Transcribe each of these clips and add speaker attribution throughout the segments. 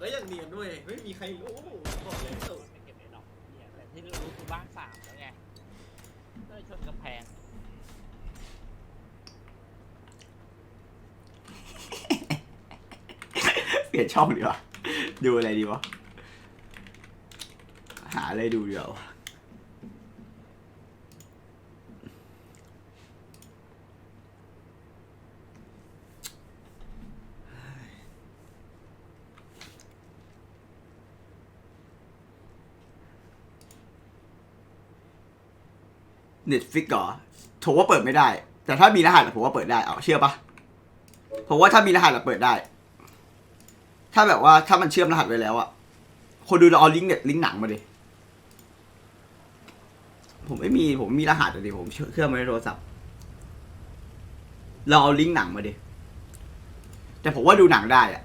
Speaker 1: ก็ยังเนียนด้วยไม่มีใครรู้บอกเลยสุด
Speaker 2: ไม่เก็บในดอกเนี่ยแต่ที่รู้คือบ้านสามแล้วไงก็เลยชนกำแพง
Speaker 3: เปลี่ยนช่องดีกว่าดูอะไรดีวะ หาอะไรดูดีกว่า เน็ตฟิกเหรอผมว่าเปิดไม่ได้ แต่ถ้ามีรหัสอะผมว่าเปิดได้เอาเชื่อปะผมว่าถ้ามีรหัสอะเปิดได้ ถ้าแบบว่าถ้ามันเชื่อมรหัสไว้แล้วอะคนดูเราเอาลิงก์เน็ตลิงก์หนังมาดิผมไม่มีผมมีรหัสอะดิผมเชื่อเครื่องมาในโทรศัพท์เราเอาลิงก์หนังมาดิแต่ผมว่าดูหนังได้อะ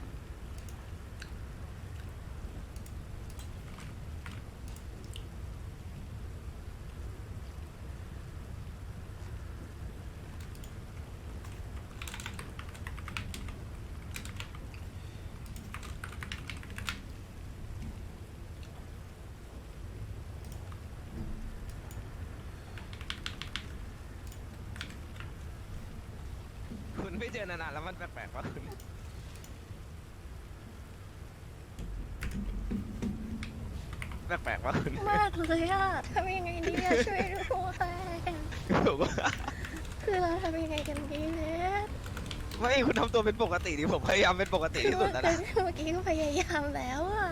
Speaker 4: ไม่เจอนานๆแล้วมันแปลกๆว่าคุณแปลกๆว่าคุณ
Speaker 5: มากเลยอะทำยังไงดีอะช่วยด้วย
Speaker 4: ผมว่า
Speaker 5: คือเราทำยังไงกันดีเนี่ย
Speaker 4: ไม่คุณทำตัวเป็นปกติดิผมพยายามเป็นปกติ
Speaker 5: คือ
Speaker 4: ที่สุด
Speaker 5: เมื่อ
Speaker 4: แล้วนะ
Speaker 5: กี้ก็พยายามแล้วอะ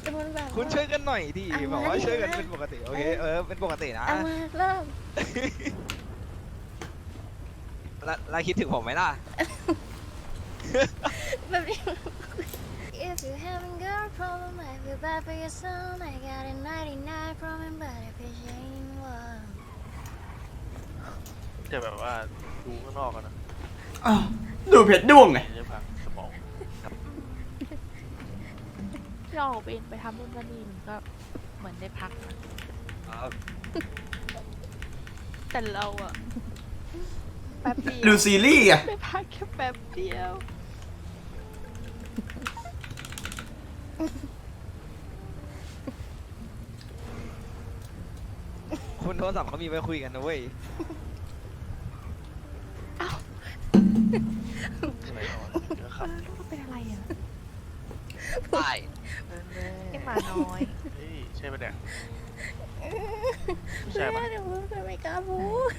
Speaker 5: แต่มันแบบ
Speaker 4: คุณช่วยกันหน่อยดิ
Speaker 5: เอา
Speaker 4: บอกว่า
Speaker 5: มาดิ
Speaker 4: ช่วยกัน
Speaker 5: นะ
Speaker 4: เป็นปกติโอเคเออเป็นปกตินะ
Speaker 5: เอามาเริ่ม
Speaker 4: แล้วแล้วคิดถึงผมไหมล่ะ
Speaker 5: แบบนี้ If you having girl problem I feel bad for your son I got a 99 problem but I wish I ain't one
Speaker 6: จะแบบว่าดูข้างนอกกันนะ
Speaker 3: อ้าวดูเพชรด้วงไง
Speaker 6: จะพังสมอง
Speaker 7: เราออกเองไปทำนู่นนั่นนี่มันก็เหมือนได้พักนะแต่เราอะ แป๊บเดียว
Speaker 3: ดูซีรีส์อะ
Speaker 7: ได้พักแค่แป๊บเดียว
Speaker 4: คุณโทรศัพท์เขามีไว้คุยกันนะเว้ย
Speaker 6: ใช่ไหมเอาเดี๋ยวขับ
Speaker 7: ลูกเป็นอะไรอะ
Speaker 4: ใช่
Speaker 7: ไอหมาน้อย
Speaker 6: เฮ้ยใช่ปะเนี่ย
Speaker 5: เพื่
Speaker 6: ใช่
Speaker 5: อ
Speaker 6: ปะ
Speaker 5: นเดี๋ยวเพื่อนไม่กล้าพูด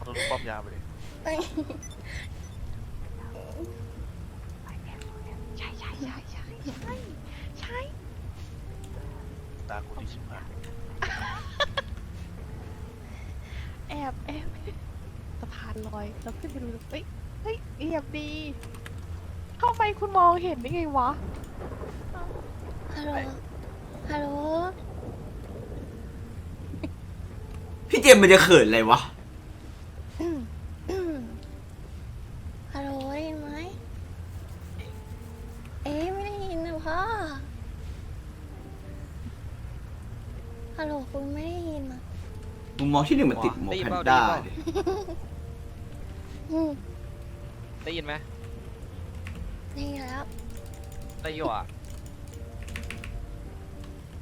Speaker 6: เอาลูกป้อมยาไปเลย
Speaker 5: ไป
Speaker 7: ใช่ใช่ใช่ใช่ใช่ใช่
Speaker 6: ตาคุณที่ชิบหาย
Speaker 7: แอบแอบสะพานลอยเราขึ้นไปดูเฮ้ยเฮ้ยเอียบดีเข้าไปคุณมองเห็นได้ไงวะ
Speaker 5: ฮัลโหลฮัลโหล
Speaker 3: พี่เจมส์มันจะเขินอะไรวะ
Speaker 5: อืมอืมฮัลโหลได้ยินไหมเอ๊ะไม่ได้ยินนะพ่อฮัลโหลคุณไม่ได้ยินอะ
Speaker 3: มุมมอง ที่หนึ่งมันติดหมวก
Speaker 4: ได้ยิน
Speaker 3: แพน
Speaker 4: เปล่า
Speaker 3: ด้า
Speaker 4: ได้ยินเปล่า
Speaker 3: ดิ
Speaker 5: อืม
Speaker 4: ได้ยินไหม
Speaker 5: นี่แล้ว
Speaker 4: ได้อยู่อะ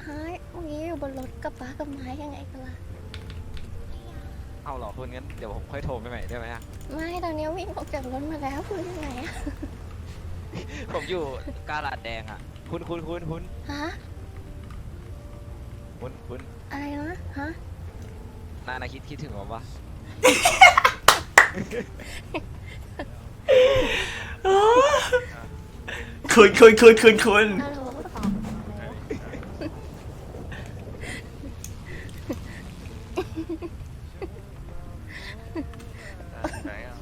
Speaker 5: หายเมื่อกี้อยู่บนรถกับป้ากับไม้ยังไงกันล่ะ
Speaker 4: เอาเหรอคุณงั้นเดี๋ยวผมค่อยโทรไปใหม่ได้ไหมอะ
Speaker 5: ไม่ตอนนี้วิ่งออกจากรถมาแล้วคุณยังไงอะ
Speaker 4: ผมอยู่กาลาดแดงอะ คุณคุณคุณคุณ
Speaker 5: ฮะ
Speaker 4: คุณคุณ
Speaker 5: อะไรนะฮะ
Speaker 4: นานาคิดคิดถึงผมปะ
Speaker 3: คืนคืนคืนคืนคืน
Speaker 5: ฮัลโหล
Speaker 6: ไหนอะ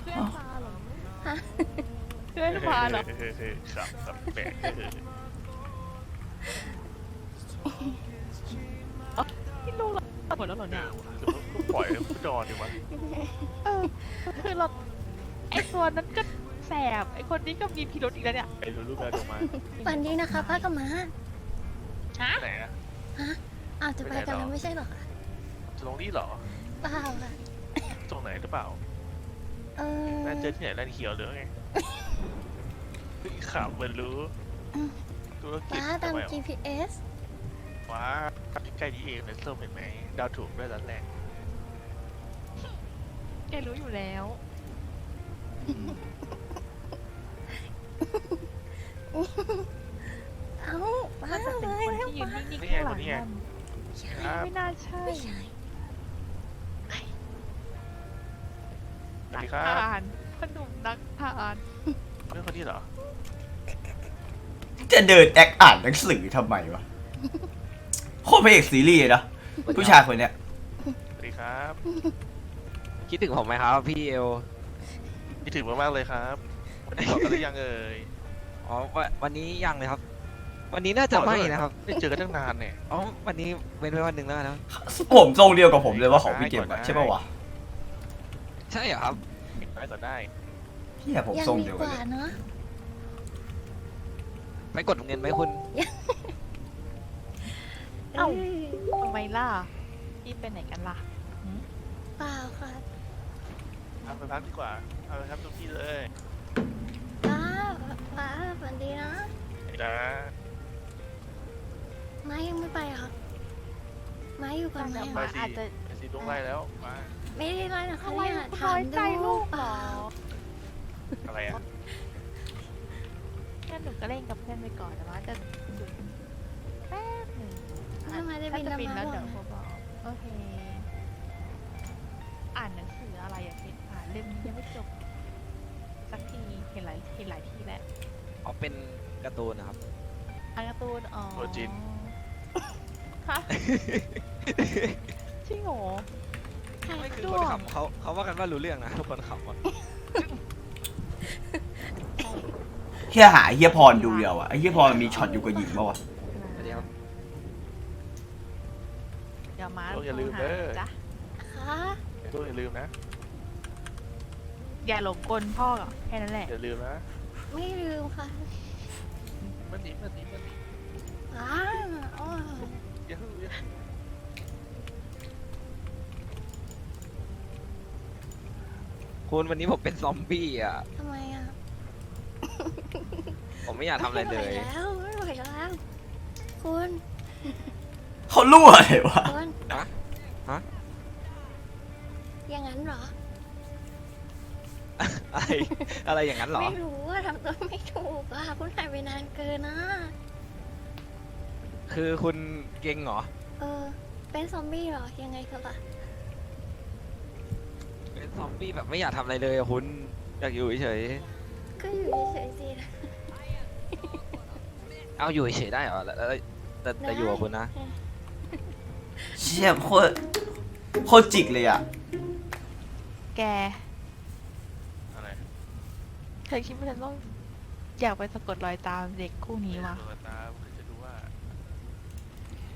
Speaker 7: เพื่อนมาเหรอ
Speaker 5: ฮะ
Speaker 7: เพื่อนมาเหรอ
Speaker 6: เฮ้ยเฮ้ยขับขับแปล
Speaker 7: หรอหมดแล้วเหรอเนี่ย
Speaker 6: เดี๋ยวก็ปล่อยให้ผู้จอดีวะ
Speaker 7: เออคือเราไอตัวนั้นก็แสบไอคนนี้ก็มีพิรุธอีกแล้วเนี่ย
Speaker 6: ไอ้รู้ลูกการออกมา
Speaker 5: วันนี้นะคะป้ากับม้า
Speaker 7: ฮะ
Speaker 6: ไหนอะ
Speaker 5: ฮะอ้าวจะไปกันแล้วไม่ใช่เหรอคะ
Speaker 6: จะลงนี่เหรอ
Speaker 5: เปล่าค่ะ
Speaker 6: ตรงไหนหรือเปล่า
Speaker 5: เออ
Speaker 6: น่าเจอที่ไหนร้านเขียวหรือไงเพิ่งขับมันรู้ธุรกิจ
Speaker 5: ป้าตาม
Speaker 6: ทำไมวะ
Speaker 5: GPS
Speaker 6: ว้า ใกล้นี้เองเลยส้มเห็นไหมดาวถูกด้วยร้านแรก
Speaker 7: แกรู้อยู่แล้ว
Speaker 5: เอ้าป้า
Speaker 7: น่าจะ
Speaker 5: เล
Speaker 7: เป็น
Speaker 5: ย
Speaker 7: คนที่ยืนนิ่งๆ
Speaker 6: นี่ไง
Speaker 7: ข้างหลั
Speaker 6: คน
Speaker 7: ง
Speaker 6: นี้ไง
Speaker 7: มัน
Speaker 6: ครับ
Speaker 7: ไม่น่าใช่
Speaker 5: ไม่ใช่
Speaker 6: สวัส
Speaker 7: นัก
Speaker 6: ดีครับ
Speaker 7: ทานขนมนักทาน
Speaker 6: เรื่องคนนี้เหรอ
Speaker 3: จะเดินแอคอ่านหนังสือทำไมวะ โคตรพระเอกซีรีส์เลยนะผู้ชายคนเนี้ย
Speaker 6: สวัสดีครับ
Speaker 4: คิดถึงผมไหมครับพี่เอล
Speaker 6: คิดถึงมากๆเลยครับวันนี้บอกกันหรือยังเอ่ย
Speaker 4: อ๋อวันวันนี้ยังเลยครับ วันนี้น่าจะไม่นะครับ
Speaker 6: ไม่เจอกันตั้งนานเนี่ย
Speaker 4: อ๋อวันนี้เว้นไว้วันหนึ่งแล้วนะ
Speaker 3: ผมทรงเดียวกับผมเลยว่าของพี่เจมส์อะใช่ปะวะ
Speaker 4: ใช่เหรอครับ
Speaker 6: เก็บไว้ก่อนได้
Speaker 3: เฮียผม
Speaker 5: ยัง
Speaker 3: ทรง
Speaker 5: ดี
Speaker 3: เดียว
Speaker 5: ก
Speaker 3: กัน
Speaker 5: ว่า
Speaker 3: เลย
Speaker 5: เนาะ
Speaker 4: ไปกดเงินไหมคุณ
Speaker 7: เอ้า
Speaker 5: เอ้ย
Speaker 7: ทำไมล่ะพี่ไปไหนกันล่ะ
Speaker 5: เปล่าค่ะ
Speaker 6: เอาไปพักดีกว่า เอาไปครับทุกที่เลย
Speaker 5: ป้าป้าฝันดีนะ
Speaker 6: นะ
Speaker 5: ไม้ยังไม่ไปเหรอไม้อยู่ก่อนไหม
Speaker 6: ไป
Speaker 5: อะ
Speaker 6: สิ
Speaker 7: อาจจะ
Speaker 6: ไปสิลุงไล่แล้วมา
Speaker 5: ไม่ได้ไล่นะคะ
Speaker 7: ทำไม
Speaker 5: เนี่ย
Speaker 7: คุณ
Speaker 5: ถา
Speaker 7: น้อ
Speaker 5: ม
Speaker 7: ย
Speaker 5: ดู
Speaker 7: ใจลูก
Speaker 5: เป
Speaker 7: เหร
Speaker 5: ล่า
Speaker 7: อ
Speaker 6: อะไรอะ
Speaker 7: งั้นหนูก็เล่นกับเพื่อนไปก่อนแต่ว่าจะหยุ ถ้า
Speaker 5: บิน
Speaker 7: จะ
Speaker 5: แล้ว
Speaker 7: บิน
Speaker 5: มา
Speaker 7: แล้ว
Speaker 5: บ
Speaker 7: เดี๋
Speaker 5: อยก
Speaker 7: วเขาบอกโอเค อ่านหนังสืออะไรอะเห็นอ่านเล่มนี้ยังไม่จบ สักทีเห็นหลายเห็นหลายที่แล้ว
Speaker 4: อ๋อเป็นการ์ตูนนะครับ
Speaker 7: อ่านการ์ตูนอ๋อ
Speaker 6: โอจิน
Speaker 7: ฮะจริงเหรอ
Speaker 4: ไม่คือ
Speaker 7: ด้
Speaker 4: ค
Speaker 7: วนง
Speaker 4: ขำเขาเขาว่ากันว่ารู้เรื่องนะทุกคนขำอะ
Speaker 3: เฮียหาไอ้เฮียพรดูเดียวอะไอ้เฮียพรมันมีช็อตอยู่กับหญิงปะวะ
Speaker 7: เดี๋ยวมา
Speaker 6: โอ้อย่าลืม
Speaker 7: โทร
Speaker 6: เด้อ
Speaker 7: หาจ้ะ
Speaker 5: ค่ะ
Speaker 6: ลุงอย่าลืมนะ
Speaker 7: อย่าหลงกลพ่อแค่นั้นแหละ
Speaker 6: อย่าลืมนะ
Speaker 5: ไม่ลืมค่ะ
Speaker 6: มันดีมันดีมันดี
Speaker 5: ป้าอ๋อ
Speaker 6: อย่าเพิ่งอย่า
Speaker 4: คุณวันนี้ผมเป็นซอมบี้อะ
Speaker 5: ทำไมอะ
Speaker 4: ผมไม่อยากทำอะไรเลย
Speaker 5: ไม่ไหวแล้วไม่ไหวแล้ว คุณ
Speaker 3: เขารั่วเลยวะ
Speaker 5: คุณ
Speaker 4: ฮะฮะ
Speaker 5: อย่างนั้นเหรอ
Speaker 4: อะไร อะไรอย่างนั้นเหรอ
Speaker 5: ไม่รู้ว่าทำตัวไม่ถูกอะคุณหายไปนานเกินนะ
Speaker 4: คือคุณเก่งเหรอ
Speaker 5: เออ เป็นซอมบี้เหรอ ยังไงกันล่ะ
Speaker 4: เป็นซอมบี้แบบไม่อยากทำอะไรเลยอะคุณ อยากอยู่เฉย
Speaker 5: ก็อยู่เฉยๆสิ
Speaker 4: ๆเอาอยู่เฉยๆได้เหรอแล้วแล้วแต่แต่อยู่กับคุณนะ
Speaker 3: เชี่ยโคตรโคตรจิกเลยอะ
Speaker 7: แก
Speaker 6: อะไร
Speaker 7: เธอคิดว่าฉันต้องอยากไปสะกดรอยตามเด็กคู่นี้วะ
Speaker 6: เปิดตาเพื่อจะดูว่า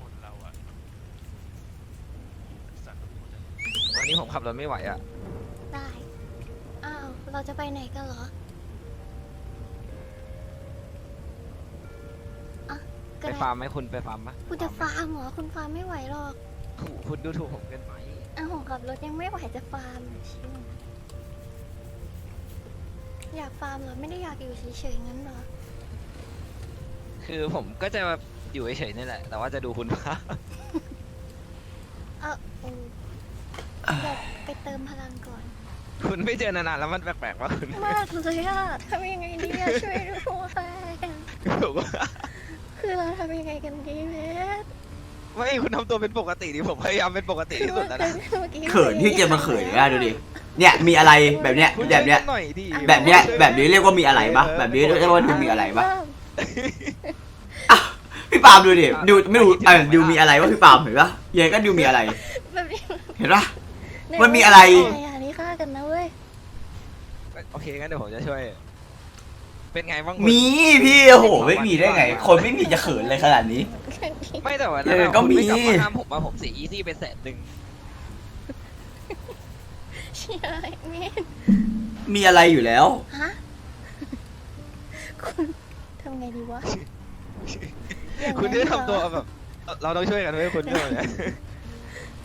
Speaker 6: คนเราอะสัตว์ทุกคนอะ
Speaker 4: วันนี้ผมขับรถไม่ไหวอะ
Speaker 5: ได้ อ้าว เราจะไปไหนกันเหรอ ก็
Speaker 4: ไป
Speaker 5: ได้
Speaker 4: ฟาร์มไหมคุณไปฟาร์มปะ
Speaker 5: คุณจะฟาร์มเหรอคุณฟาร์มไม่ไหวหรอก
Speaker 4: ถูกคุณดูถูกผมเกินไป
Speaker 5: อ้าวขับรถยังไม่ไหวจะฟาร์มชิวอยากฟาร์มเหรอไม่ได้อยากอยู่เฉยๆงั้นเหรอ
Speaker 4: คือผมก็จะแบบอยู่เฉยๆนี่แหละ แต่ว่าจะดูคุณว่า
Speaker 5: เออโอ้เดี๋ยวไปเติมพลังก่อน
Speaker 4: คุณไม่เจอนานๆแล้วมันแปลกๆว่าคุณ
Speaker 5: มากเลยอะทำยังไงดีอะช่วยด้วย
Speaker 4: ผมว่า
Speaker 5: คือเราทำยังไงกันดีเบส
Speaker 4: ไม่คุณทำตัวเป็นปกติดิผมพยายามเป็นปกติที่สุดแล้วนะ
Speaker 5: เมื่อกี้
Speaker 3: เขินที่เจมส์มาเขินนะดูดิ เนี่ยมีอะไรแบบเนี้ย
Speaker 4: คุณ
Speaker 3: แบบเนี้ย
Speaker 4: หน่อยดิ
Speaker 3: แบบเนี้ยแบบนี้เรียกว่ามีอะไรปะแบบนี้เรียกว่าดูมีอะไรปะอ้าวพี่ปาล์มดูดิดูไม่รู้เออดูมีอะไรวะพี่ปาล์มเห็นปะยังไงก็ดูมีอะไร
Speaker 5: แบบนี้
Speaker 3: เห็นปะ มันมีอะไร
Speaker 5: อันนี้ฆ่ากันนะเว้ย
Speaker 4: โอเคงั้นเดี๋ยวผมจะช่วย เป็นไงบ้างคุณ
Speaker 3: มีพี่โอ้โหไม่มีได้ไง คนไม่มีจะเขินเลยขนาดนี้
Speaker 4: ไม่แต่ว่า
Speaker 3: เออก็มี
Speaker 4: คุณไกลับมาห้ามผมว่าผมเสียอีซี่ไปแสนหนึ่ง
Speaker 5: เชียร์อะไรเมน
Speaker 3: มีอะไรอยู่แล้ว
Speaker 5: ฮะคุณทำไงดีวะอย่าง
Speaker 4: คุณ
Speaker 5: นั้น
Speaker 4: ได้ทำตัว
Speaker 5: เหรอ
Speaker 4: แบบเราต้องช่วยกันไว้คุณด้วยนะ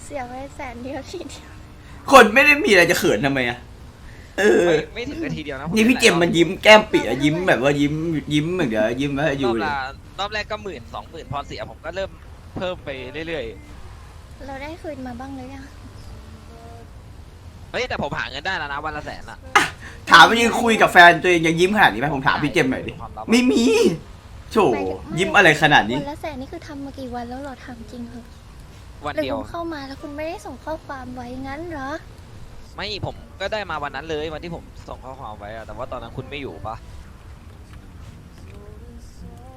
Speaker 5: เสียไปแสนเดียวทีเดียว
Speaker 3: คนไม่ได้มีอะไรจะเขินทำไมอะ เออ
Speaker 4: ไม่ไม่ถึงนาทีเดียวนะผ
Speaker 3: นี่พี่เจมส์มันยิ้มแก้มปีอะยิ้มแบบว่ายิ้มยิ้มเหมือนเดี๋ยวยิ้มว่าอ
Speaker 4: ร
Speaker 3: ยู่
Speaker 4: อบ
Speaker 3: เลย
Speaker 4: ละรอบแรกก็หมื่นสองหมื่นพอเสียผมก็เริ่มเพิ่มไปเรื่อย
Speaker 5: เราได้คืนมาบ้างหรือยัง
Speaker 4: ๆ เฮ้ยแต่ผมหาเงินได้แล้วนะวันละแสนอะ
Speaker 3: ถามว่ายังคุยกับแฟนตัวเองยังยิ้มขนาดนี้ไหมผมถามพี่เจมส์หน่อยดิ
Speaker 4: ความลับอะ
Speaker 3: ไม่มีโถยิ้มอะไรขนาดนี้
Speaker 5: วันละแสนนี่คือทำมากี่วันแล้วเหรอทำจริงเหรอ
Speaker 4: วัน
Speaker 5: หรือ
Speaker 4: เดียว
Speaker 5: คุณเข้ามาแล้วคุณไม่ได้ส่งข้อความไว้งั้นเหรอ
Speaker 4: ไม่ผมก็ได้มาวันนั้นเลยวันที่ผมส่งข้อความไว้อะแต่ว่าตอนนั้นคุณไม่อยู่ปะ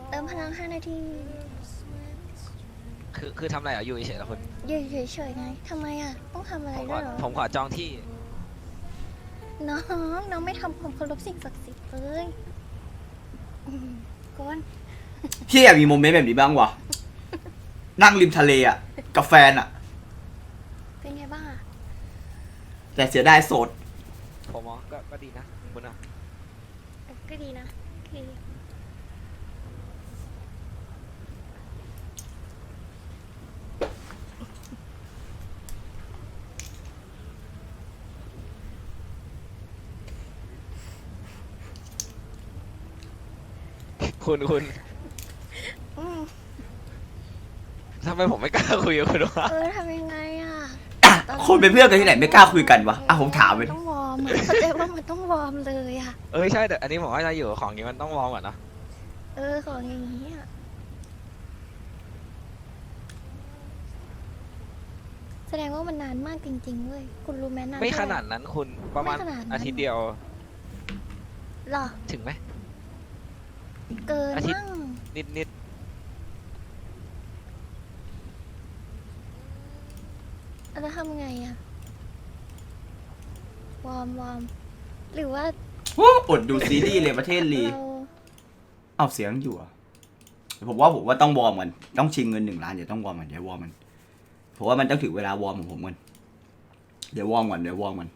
Speaker 5: เติมพลัง5นาที
Speaker 4: คือคือทำอะไรอะอยู่เฉยๆแล้วคุณ
Speaker 5: อยู่เฉยๆไงทำไมอะ ต้องทำอะไร
Speaker 4: ผมข
Speaker 5: ด้
Speaker 4: อ
Speaker 5: วยเหรอ
Speaker 4: ผมขอจองที่
Speaker 5: น้อง น้องไม่ทำความเคารพสิ่งศักดิ์สิทธิ์เลยอืมก้อน
Speaker 3: พี่อยากมีโมเมนต์แบบนี้บ้างวะนั่งริมทะเลอะกับแฟนอะ
Speaker 5: เป็นไงบ้างอะ
Speaker 3: แต่เสียดายโสด
Speaker 4: ผมว่าก็ก็ดีนะคุณอะ
Speaker 5: เออก็ดีนะก็ดี
Speaker 4: คุณคุณ
Speaker 5: อืม
Speaker 4: ทำไมผมไม่กล้าคุยกับคุณวะ
Speaker 5: เออทำยังไงอะ
Speaker 3: อะ คนเป็นเพื่อนกันที่ไหนไม่กล้าคุยกันวะอะผมถามไป
Speaker 5: นต้องวอร์มอะเข้าใจว่ามันต้องวอร์มเลยอะ
Speaker 4: เอ้ยใช่แต่อันนี้ผมว่าถ้าอยู่กับของนี้มันต้องวอร์มก่อนนะ
Speaker 5: เออของอย่างนี้อะแสดงว่ามันนานมากจริงๆเว้ยคุณรู้ไหมนาน
Speaker 4: ไม่
Speaker 5: เท่
Speaker 4: ข
Speaker 5: ไหร่
Speaker 4: นาดนั้นคุณประมาณ
Speaker 5: ไม่ขนาดนั้น
Speaker 4: อาทิตย์เดียว
Speaker 5: หรอ
Speaker 4: ถึงไหม
Speaker 5: เกิน
Speaker 4: อาทิตย์
Speaker 5: มั่ง
Speaker 4: นิดนิด
Speaker 5: แล้วทำไงอะวอร์มวอร์มหรือว่า
Speaker 3: โอ้อดดูซีรีส์เลยประเทศลี
Speaker 5: เรา
Speaker 3: เอาเสียงอยู่เหรอะผมว่าผมว่าต้องวอร์มกันต้องชิงเงินหนึ่งล้านเดี๋ยวต้องวอร์มกันเดี๋ยววอร์มกันผมว่ามันต้องถึงเวลาวอร์มของผมกันเดี๋ยววอร์มก่อนเดี๋ยววอร์มกัน